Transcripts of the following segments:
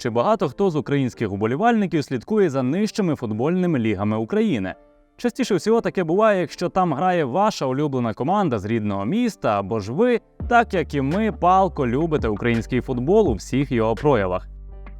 Чи багато хто з українських уболівальників слідкує за нижчими футбольними лігами України? Частіше всього таке буває, якщо там грає ваша улюблена команда з рідного міста або ж ви, так як і ми, палко любите український футбол у всіх його проявах.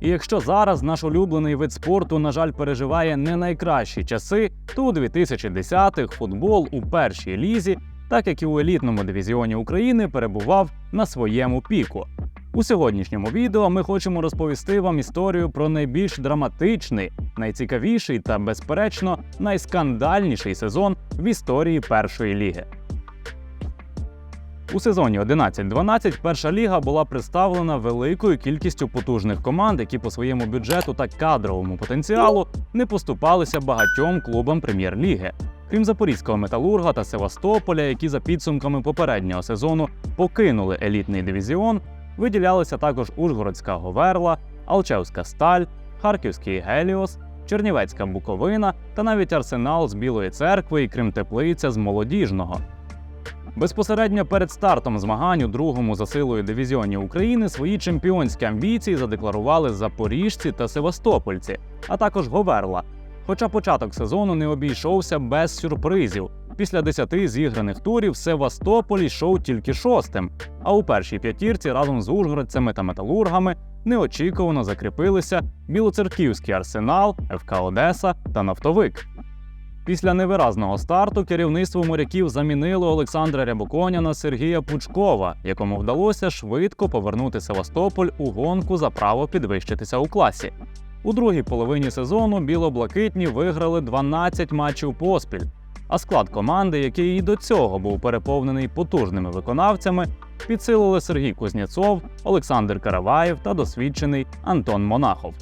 І якщо зараз наш улюблений вид спорту, на жаль, переживає не найкращі часи, то у 2010-х футбол у першій лізі, так як і у елітному дивізіоні України, перебував на своєму піку. У сьогоднішньому відео ми хочемо розповісти вам історію про найбільш драматичний, найцікавіший та, безперечно, найскандальніший сезон в історії першої ліги. У сезоні 11-12 перша ліга була представлена великою кількістю потужних команд, які по своєму бюджету та кадровому потенціалу не поступалися багатьом клубам прем'єр-ліги. Крім запорізького металурга та Севастополя, які за підсумками попереднього сезону покинули елітний дивізіон, виділялися також Ужгородська Говерла, Алчевська Сталь, Харківський Геліос, Чернівецька Буковина та навіть Арсенал з Білої церкви і Кримтеплиця з молодіжного. Безпосередньо перед стартом змагань у другому за силою дивізіоні України свої чемпіонські амбіції задекларували запоріжці та севастопольці, а також Говерла. Хоча початок сезону не обійшовся без сюрпризів. Після 10 зіграних турів Севастополь йшов тільки шостим, а у першій п'ятірці разом з ужгородцями та металургами неочікувано закріпилися Білоцерківський арсенал, ФК Одеса та Нафтовик. Після невиразного старту керівництво моряків замінило Олександра Рябоконя на Сергія Пучкова, якому вдалося швидко повернути Севастополь у гонку за право підвищитися у класі. У другій половині сезону біло-блакитні виграли 12 матчів поспіль. А склад команди, який і до цього був переповнений потужними виконавцями, підсилили Сергій Кузнєцов, Олександр Караваєв та досвідчений Антон Монахов.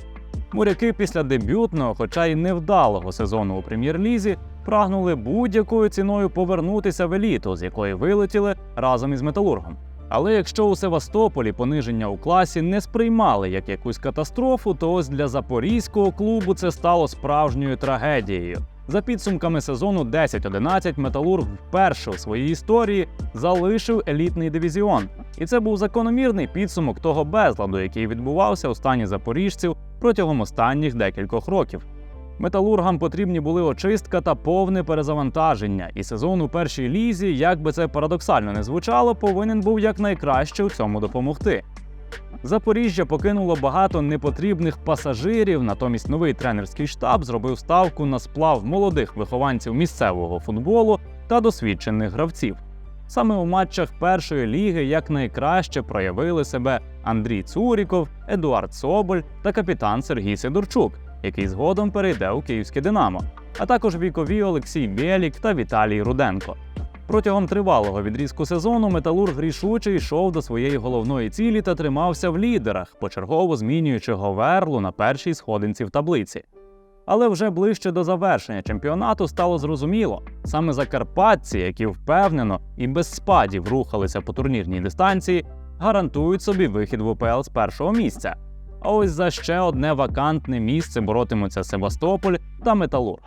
Моряки після дебютного, хоча й невдалого сезону у прем'єр-лізі, прагнули будь-якою ціною повернутися в еліту, з якої вилетіли разом із металургом. Але якщо у Севастополі пониження у класі не сприймали як якусь катастрофу, то ось для запорізького клубу це стало справжньою трагедією. За підсумками сезону 10-11 Металург вперше у своїй історії залишив елітний дивізіон. І це був закономірний підсумок того безладу, який відбувався у стані запоріжців протягом останніх декількох років. Металургам потрібні були очистка та повне перезавантаження, і сезон у першій лізі, як би це парадоксально не звучало, повинен був якнайкраще у цьому допомогти. Запоріжжя покинуло багато непотрібних пасажирів, натомість новий тренерський штаб зробив ставку на сплав молодих вихованців місцевого футболу та досвідчених гравців. Саме у матчах першої ліги якнайкраще проявили себе Андрій Цуріков, Едуард Соболь та капітан Сергій Сидорчук, який згодом перейде у київське Динамо, а також вікові Олексій Бєлік та Віталій Руденко. Протягом тривалого відрізку сезону металург рішуче йшов до своєї головної цілі та тримався в лідерах, почергово змінюючи Говерлу на першій сходинці в таблиці. Але вже ближче до завершення чемпіонату стало зрозуміло, саме закарпатці, які впевнено і без спадів рухалися по турнірній дистанції, гарантують собі вихід в УПЛ з першого місця. А ось за ще одне вакантне місце боротимуться Севастополь та Металург.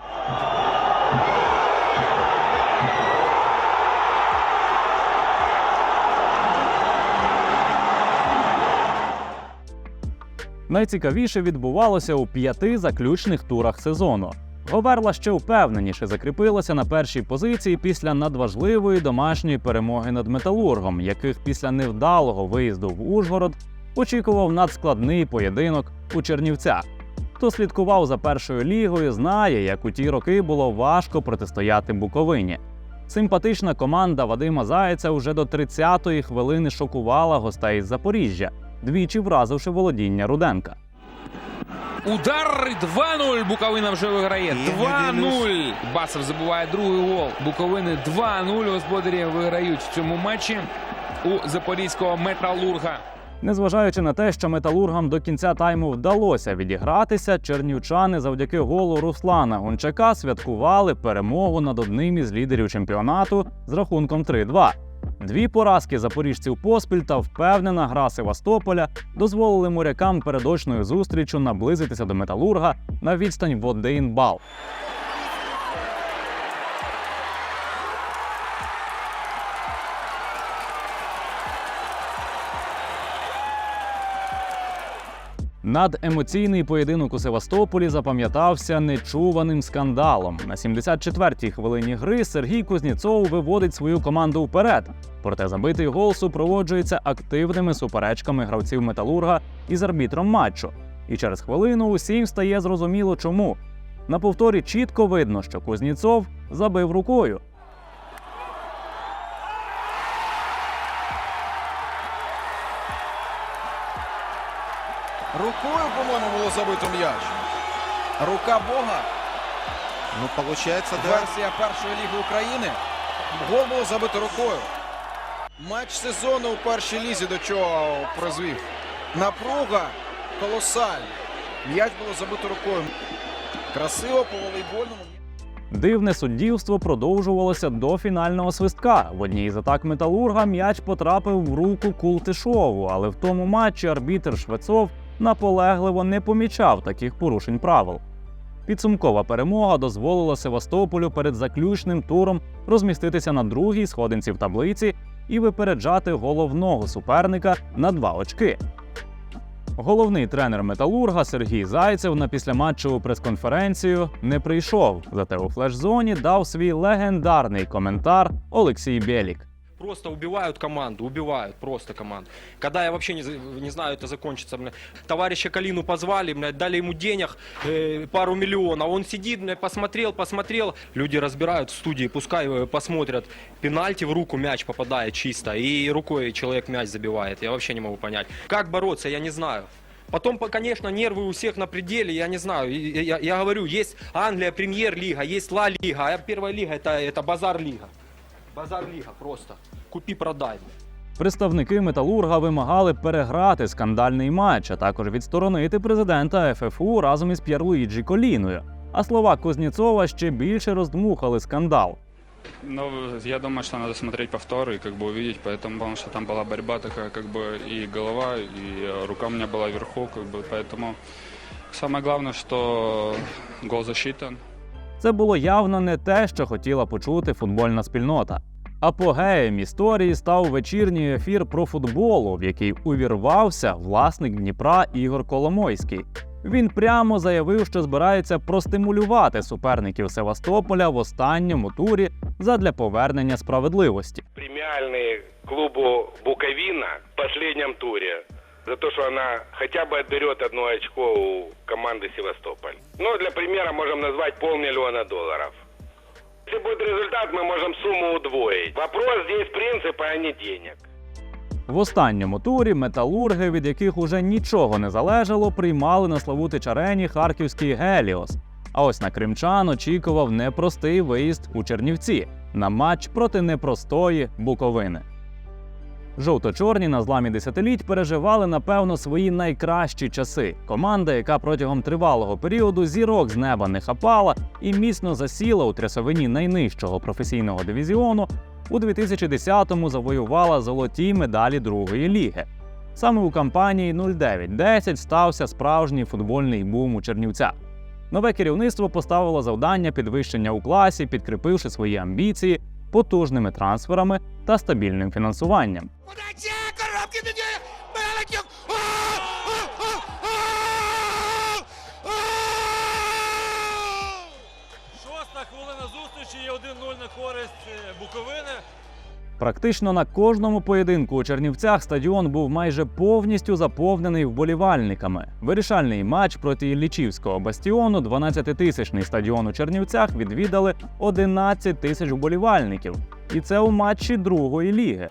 Найцікавіше відбувалося у п'яти заключних турах сезону. Говерла ще впевненіше закріпилася на першій позиції після надважливої домашньої перемоги над металургом, яких після невдалого виїзду в Ужгород очікував надскладний поєдинок у Чернівцях. Хто слідкував за першою лігою, знає, як у ті роки було важко протистояти Буковині. Симпатична команда Вадима Зайця вже до 30-ї хвилини шокувала гостей з Запоріжжя, двічі вразивши володіння Руденка. Удар 2-0. Буковина вже виграє. 2-0. Басов забуває другий гол. Буковини 2-0. Господарі виграють в цьому матчі у запорізького металурга. Незважаючи на те, що металургам до кінця тайму вдалося відігратися, чернівчани завдяки голу Руслана Гончака святкували перемогу над одним із лідерів чемпіонату з рахунком 3-2. Дві поразки запоріжців поспіль та впевнена гра Севастополя дозволили морякам перед очною зустрічю наблизитися до металурга на відстань в один бал. Надемоційний поєдинок у Севастополі запам'ятався нечуваним скандалом. На 74-й хвилині гри Сергій Кузнєцов виводить свою команду вперед. Проте забитий гол супроводжується активними суперечками гравців металурга із арбітром матчу. І через хвилину усім стає зрозуміло, чому. На повторі чітко видно, що Кузнєцов забив рукою. Рукою, по-моєму, було забито м'яч. Рука Бога. Ну, получается, да. Версія першої ліги України. Гол було забито рукою. Матч сезону у першій лізі до чого призвів. Напруга колосальна. М'яч було забито рукою. Красиво по волейбольному. Дивне суддівство продовжувалося до фінального свистка. В одній із атак металурга м'яч потрапив в руку Култишову, але в тому матчі арбітр Швецов наполегливо не помічав таких порушень правил. Підсумкова перемога дозволила Севастополю перед заключним туром розміститися на другій сходинці в таблиці і випереджати головного суперника на два очки. Головний тренер металурга Сергій Зайцев на післяматчеву прес-конференцію не прийшов. Зате у флеш-зоні дав свій легендарний коментар Олексій Бєлік. Просто убивают команду, убивают просто команду. Когда я вообще не, не знаю, это закончится. Бля. Товарища Калину позвали, блядь, дали ему денег э, пару миллионов. Он сидит, блядь, посмотрел, посмотрел. Люди разбирают в студии, пускай э, посмотрят. Пенальти в руку мяч попадает чисто. И рукой человек мяч забивает. Я вообще не могу понять. Как бороться, я не знаю. Потом, по- конечно, нервы у всех на пределе, я не знаю. И- Я, я говорю, есть Англия, премьер-лига, есть Ла Лига, а первая лига это, это базар-лига. Базар-лига просто. Купи-продай. Представники металурга вимагали переграти скандальний матч, а також відсторонити президента ФФУ разом із П'єрлуїджі Коліною. А слова Кузнєцова ще більше роздмухали скандал. Ну, я думаю, что надо смотреть повторы и как бы увидеть, поэтому, потому что там была борьба такая, как бы и голова, и э, рука у меня была вверху, как бы, поэтому самое главное, что гол засчитан. Це було явно не те, що хотіла почути футбольна спільнота. Апогеєм історії став вечірній ефір про футболу, в який увірвався власник Дніпра Ігор Коломойський. Він прямо заявив, що збирається простимулювати суперників Севастополя в останньому турі задля повернення справедливості. премиальные клубу Буковина в последнем туре за то, что она хотя бы отберет одно очко у команды Севастополь. Ну, для примера можем назвать полмиллиона долларов. Если будет результат, мы можем сумму удвоить. Вопрос здесь принципа, а не денег. В останньому турі металурги, від яких уже нічого не залежало, приймали на Славутич арені харківський Геліос. А ось на кримчан очікував непростий виїзд у Чернівці на матч проти непростої Буковини. Жовто-чорні на зламі десятиліть переживали, напевно, свої найкращі часи. Команда, яка протягом тривалого періоду зірок з неба не хапала і міцно засіла у трясовині найнижчого професійного дивізіону, у 2010-му завоювала золоті медалі другої ліги. Саме у кампанії 09-10 стався справжній футбольний бум у Чернівцях. Нове керівництво поставило завдання підвищення у класі, підкріпивши свої амбіції потужними трансферами та стабільним фінансуванням. Шоста хвилина зустрічі є 1-0 на користь е, Буковини. Практично на кожному поєдинку у Чернівцях стадіон був майже повністю заповнений вболівальниками. Вирішальний матч проти Лічівського бастіону, 12-тисячний стадіон у Чернівцях відвідали 11 тисяч вболівальників. І це у матчі другої ліги.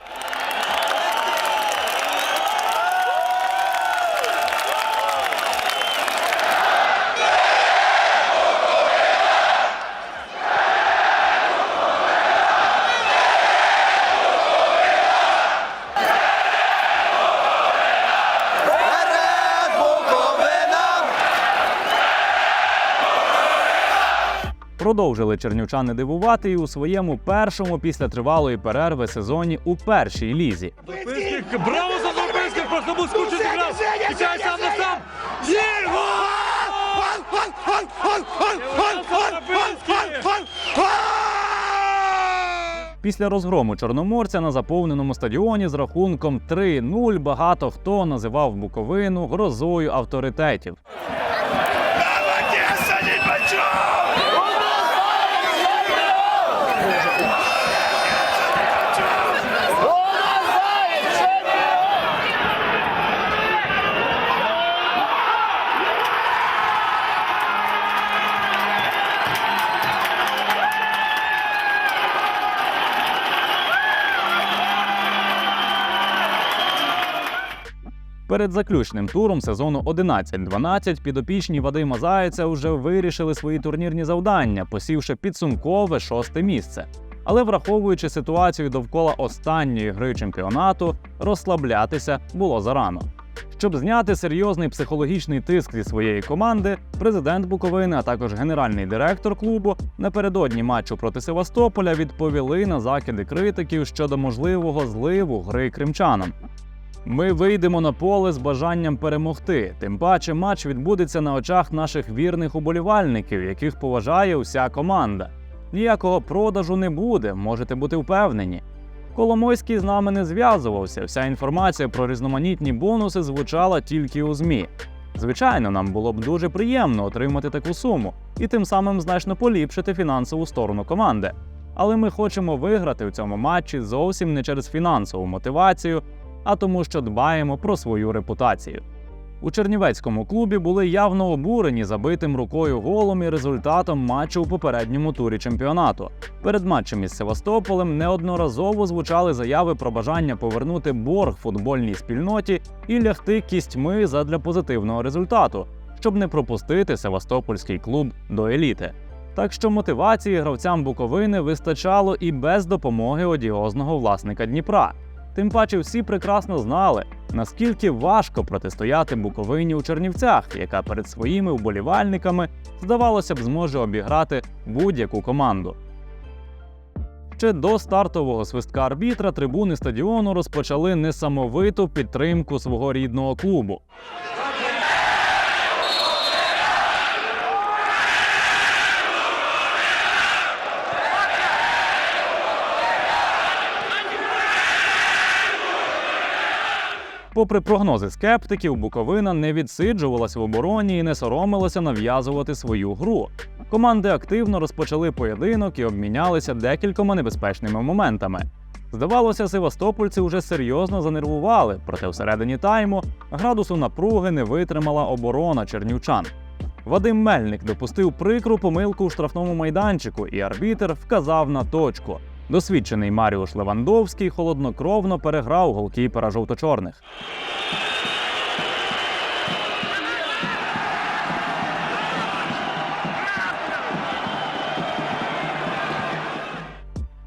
Продовжили чернівчани дивувати і у своєму першому після тривалої перерви сезоні у першій лізі. Браво за Зубинським! Просто був скучно зіграв! Тікає сам на сам! Є! Після розгрому чорноморця на заповненому стадіоні з рахунком 3-0 багато хто називав Буковину грозою авторитетів. Перед заключним туром сезону 11-12 підопічні Вадима Зайця вже вирішили свої турнірні завдання, посівши підсумкове шосте місце. Але враховуючи ситуацію довкола останньої гри чемпіонату, розслаблятися було зарано. Щоб зняти серйозний психологічний тиск зі своєї команди, президент Буковини, а також генеральний директор клубу напередодні матчу проти Севастополя відповіли на закиди критиків щодо можливого зливу гри кримчанам. Ми вийдемо на поле з бажанням перемогти. Тим паче матч відбудеться на очах наших вірних уболівальників, яких поважає уся команда. Ніякого продажу не буде, можете бути впевнені. Коломойський з нами не зв'язувався. Вся інформація про різноманітні бонуси звучала тільки у ЗМІ. Звичайно, нам було б дуже приємно отримати таку суму і тим самим значно поліпшити фінансову сторону команди. Але ми хочемо виграти в цьому матчі зовсім не через фінансову мотивацію, а тому, що дбаємо про свою репутацію. У Чернівецькому клубі були явно обурені забитим рукою голом і результатом матчу у попередньому турі чемпіонату. Перед матчем із Севастополем неодноразово звучали заяви про бажання повернути борг футбольній спільноті і лягти кістьми задля позитивного результату, щоб не пропустити Севастопольський клуб до еліти. Так що мотивації гравцям Буковини вистачало і без допомоги одіозного власника Дніпра. Тим паче всі прекрасно знали, наскільки важко протистояти Буковині у Чернівцях, яка перед своїми вболівальниками, здавалося б, зможе обіграти будь-яку команду. Ще до стартового свистка арбітра трибуни стадіону розпочали несамовиту підтримку свого рідного клубу. Попри прогнози скептиків, Буковина не відсиджувалась в обороні і не соромилася нав'язувати свою гру. Команди активно розпочали поєдинок і обмінялися декількома небезпечними моментами. Здавалося, севастопольці вже серйозно занервували, проте всередині тайму градусу напруги не витримала оборона чернівчан. Вадим Мельник допустив прикру помилку у штрафному майданчику, і арбітер вказав на точку. Досвідчений Маріуш Левандовський холоднокровно переграв голкіпера жовто-чорних.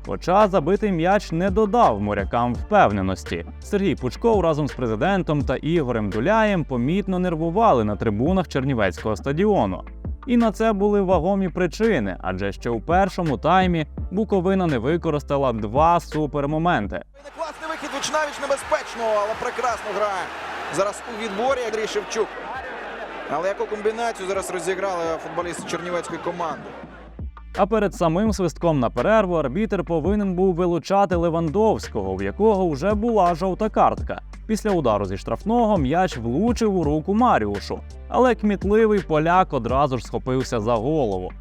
Хоча забитий м'яч не додав морякам впевненості. Сергій Пучков разом з президентом та Ігорем Дуляєм помітно нервували на трибунах Чернівецького стадіону. І на це були вагомі причини, адже ще у першому таймі Буковина не використала два супермоменти. Класний вихід вічнавіч небезпечно, але прекрасно грає. Зараз у відборі Андрій Шевчук. Але яку комбінацію зараз розіграли футболісти чернівецької команди? А перед самим свистком на перерву арбітер повинен був вилучати Левандовського, в якого вже була жовта картка. Після удару зі штрафного м'яч влучив у руку Маріушу, але кмітливий поляк одразу ж схопився за голову.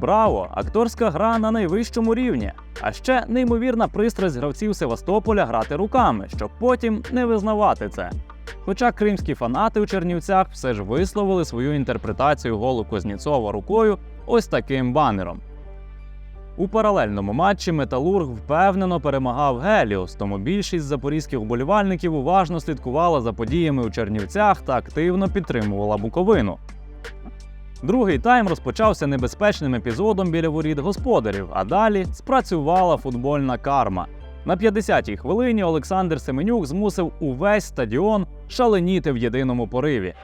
Браво! Акторська гра на найвищому рівні. А ще неймовірна пристрасть гравців Севастополя грати руками, щоб потім не визнавати це. Хоча кримські фанати у Чернівцях все ж висловили свою інтерпретацію голу Кузнєцова рукою ось таким банером. У паралельному матчі Металург впевнено перемагав Геліос, тому більшість запорізьких вболівальників уважно слідкувала за подіями у Чернівцях та активно підтримувала Буковину. Другий тайм розпочався небезпечним епізодом біля воріт господарів, а далі спрацювала футбольна карма. На 50-й хвилині Олександр Семенюк змусив увесь стадіон шаленіти в єдиному пориві.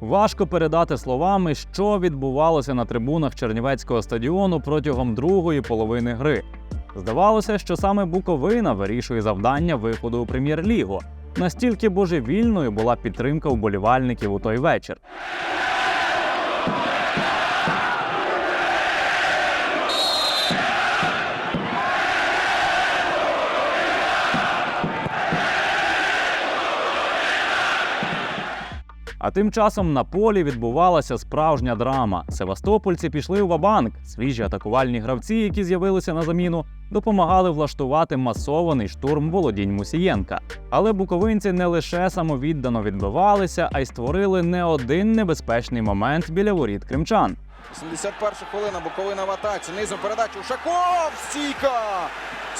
Важко передати словами, що відбувалося на трибунах Чернівецького стадіону протягом другої половини гри. Здавалося, що саме Буковина вирішує завдання виходу у прем'єр-лігу. Настільки божевільною була підтримка вболівальників у той вечір. А тим часом на полі відбувалася справжня драма. Севастопольці пішли в вабанк. Свіжі атакувальні гравці, які з'явилися на заміну, допомагали влаштувати масований штурм володінь Мусієнка. Але буковинці не лише самовіддано відбивалися, а й створили не один небезпечний момент біля воріт кримчан. 81 хвилина, Буковина в атаці. Низом передачу. Ушаков! Стійка!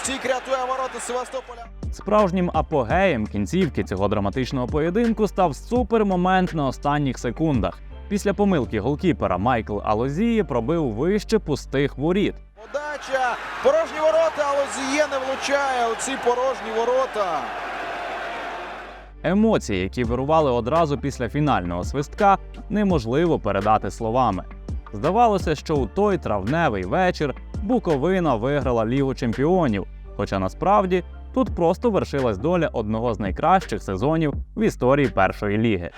Стійк рятує ворота Севастополя. Справжнім апогеєм кінцівки цього драматичного поєдинку став супермомент на останніх секундах. Після помилки голкіпера Майкл Алозії пробив вище пустих воріт. Подача. Порожні ворота, але Зіє не влучає у ці порожні ворота. Емоції, які вирували одразу після фінального свистка, неможливо передати словами. Здавалося, що у той травневий вечір Буковина виграла Лігу чемпіонів, хоча насправді тут просто вершилась доля одного з найкращих сезонів в історії першої ліги.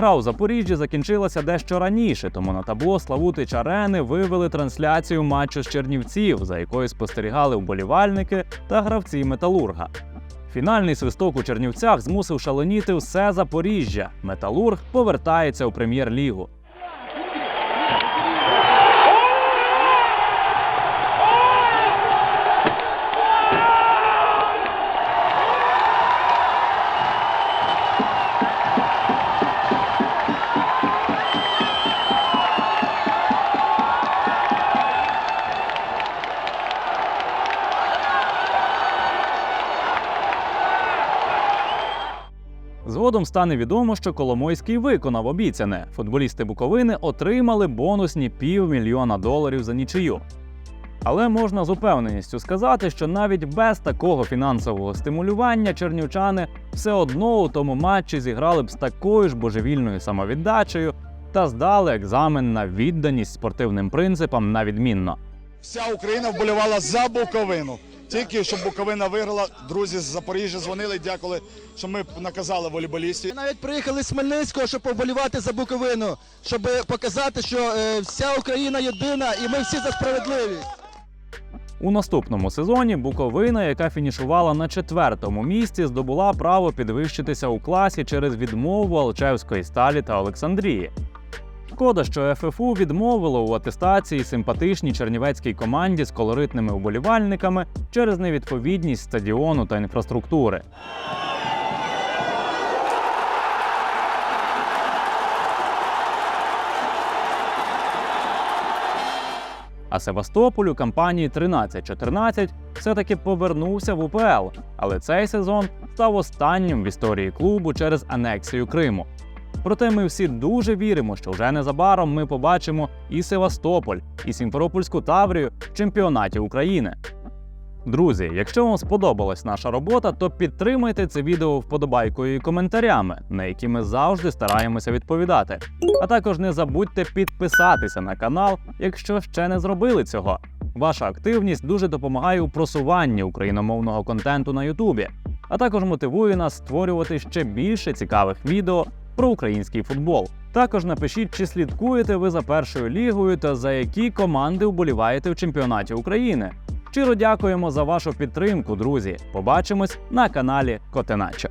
Гра у Запоріжжі закінчилася дещо раніше, тому на табло Славутич Арени вивели трансляцію матчу з Чернівців, за якою спостерігали вболівальники та гравці Металурга. Фінальний свисток у Чернівцях змусив шаленіти все Запоріжжя. Металург повертається у прем'єр-лігу. Згодом стане відомо, що Коломойський виконав обіцяне. Футболісти Буковини отримали бонусні півмільйона доларів за нічию. Але можна з упевненістю сказати, що навіть без такого фінансового стимулювання чернівчани все одно у тому матчі зіграли б з такою ж божевільною самовіддачею та здали екзамен на відданість спортивним принципам на відмінно. Вся Україна вболівала за Буковину. Тільки щоб Буковина виграла, друзі з Запоріжжя дзвонили, дякували, що ми наказали волейболістів. Навіть приїхали з Хмельницького, щоб поболівати за Буковину, щоб показати, що е, вся Україна єдина і ми всі за справедливість. У наступному сезоні Буковина, яка фінішувала на четвертому місці, здобула право підвищитися у класі через відмову Алчевської сталі та Олександрії. Шкода, що ФФУ відмовило у атестації симпатичній чернівецькій команді з колоритними вболівальниками через невідповідність стадіону та інфраструктури. А Севастополь у кампанії 13-14 все-таки повернувся в УПЛ, але цей сезон став останнім в історії клубу через анексію Криму. Проте ми всі дуже віримо, що вже незабаром ми побачимо і Севастополь, і Сімферопольську Таврію в чемпіонаті України. Друзі, якщо вам сподобалась наша робота, то підтримайте це відео вподобайкою і коментарями, на які ми завжди стараємося відповідати. А також не забудьте підписатися на канал, якщо ще не зробили цього. Ваша активність дуже допомагає у просуванні україномовного контенту на Ютубі, а також мотивує нас створювати ще більше цікавих відео про український футбол. Також напишіть, чи слідкуєте ви за першою лігою та за які команди вболіваєте в чемпіонаті України. Щиро дякуємо за вашу підтримку, друзі. Побачимось на каналі Котеначо.